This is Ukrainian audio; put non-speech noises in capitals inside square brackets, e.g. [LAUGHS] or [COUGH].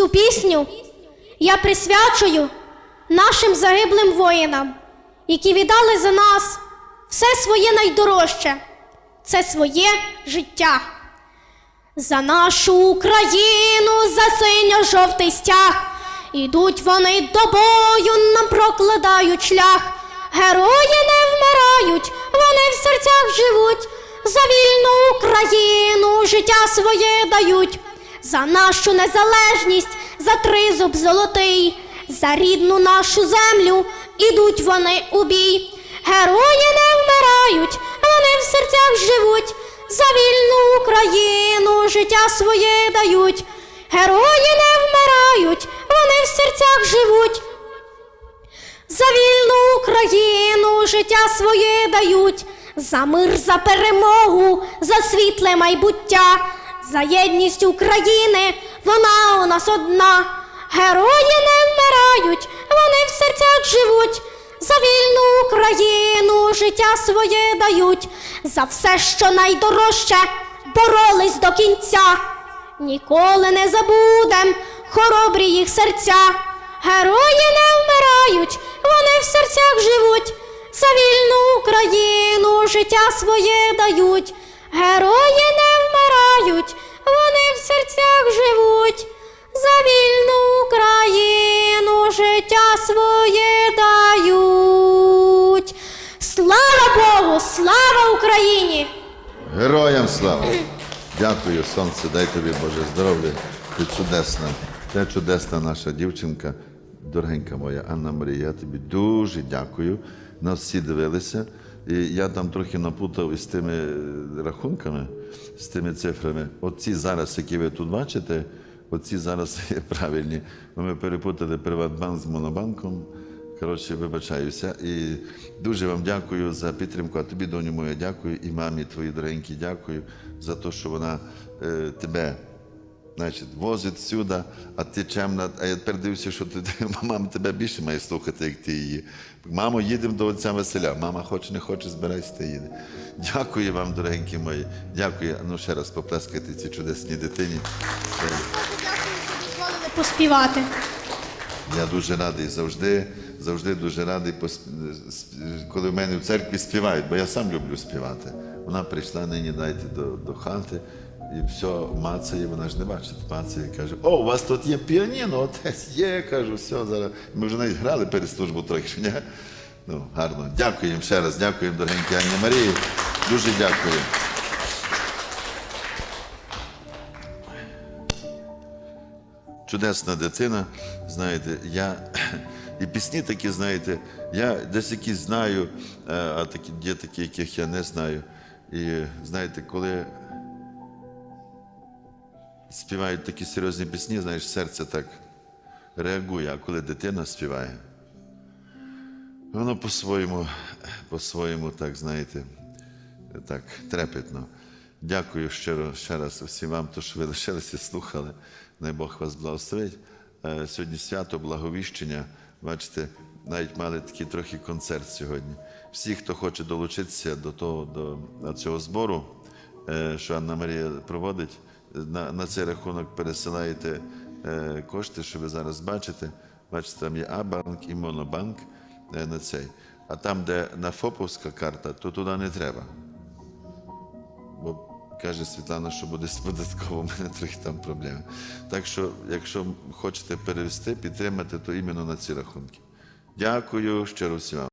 Цю пісню я присвячую нашим загиблим воїнам, які віддали за нас все своє найдорожче це своє життя. За нашу Україну, за синьо-жовтий стяг. Ідуть вони до бою, нам прокладають шлях. Герої не вмирають, вони в серцях живуть. За вільну Україну життя своє дають. За нашу незалежність, за тризуб золотий, за рідну нашу землю ідуть вони у бій. Герої не вмирають, вони в серцях живуть. За вільну Україну життя своє дають. Герої не вмирають, вони в серцях живуть. За вільну Україну життя своє дають, за мир, за перемогу, за світле майбуття, за єдність України, вона у нас одна. Герої не вмирають, вони в серцях живуть. За вільну Україну життя своє дають, за все, що найдорожче, боролись до кінця. Ніколи не забудем хоробрі їх серця. Герої не вмирають, вони в серцях живуть. За вільну Україну життя своє дають. Герої не вмирають, в серцях живуть. За вільну Україну життя своє дають. Слава Богу! Слава Україні! Героям слава! Дякую, сонце, дай тобі Боже здоров'я. Ти чудесна. Ти чудесна наша дівчинка, дорогенька моя Анна Марія. Я тобі дуже дякую. Нас всі дивилися. І я там трохи напутав із тими рахунками, з тими цифрами. Оці зараз, які ви тут бачите, оці зараз [LAUGHS] є правильні. Ми перепутали Приватбанк з Монобанком. Коротше, вибачаюся. І дуже вам дякую за підтримку. А тобі, доню моя, дякую, і мамі твоїй дорогенькій дякую за те, що вона е, тебе значить, возить сюди, а ти чемна. А я тепер дивлюся, що ти, [LAUGHS] мама тебе більше має слухати, як ти її. Мамо, їдемо до отця Василя. Мама хоче, не хоче, збирайся та їде. Дякую вам, дорогенькі мої. Дякую. Ну, ще раз поплескайте цій чудесній дитині. Дякую, що дозволили поспівати. Я дуже радий завжди, завжди дуже радий, коли в мене в церкві співають, бо я сам люблю співати. Вона прийшла нині, дайте до, до хати, і все мацає, вона ж не бачить, мацає, каже, о, у вас тут є піаніно, отець є, кажу, все, зараз. Ми вже навіть грали перед службу трохи? Ну, гарно. Дякуємо ще раз, дякуємо, дорогенькі Анні Марії. Дуже дякую. чудесна дитина. Знаєте, я [CLEARS THROAT] і пісні такі, знаєте, я десь якісь знаю, е, а такі є такі, яких я не знаю. І знаєте, коли співають такі серйозні пісні, знаєш, серце так реагує, а коли дитина співає, воно по-своєму, по-своєму, так, знаєте, так трепетно. Дякую щиро ще раз всім вам, то що ви лишилися, слухали. Най Бог вас благословить. Е, Сьогодні свято Благовіщення. Бачите, навіть мали такий трохи концерт сьогодні. Всі, хто хоче долучитися до того, до цього збору, що Анна Марія проводить, на, на цей рахунок пересилаєте е, кошти, що ви зараз бачите. Бачите, там є А-банк і Монобанк е, на цей. А там, де на ФОПовська карта, то туди не треба. Бо каже Світлана, що буде з податково, у [LAUGHS] мене трохи там проблеми. Так що, якщо хочете перевести, підтримати, то іменно на ці рахунки. Дякую щиро всім.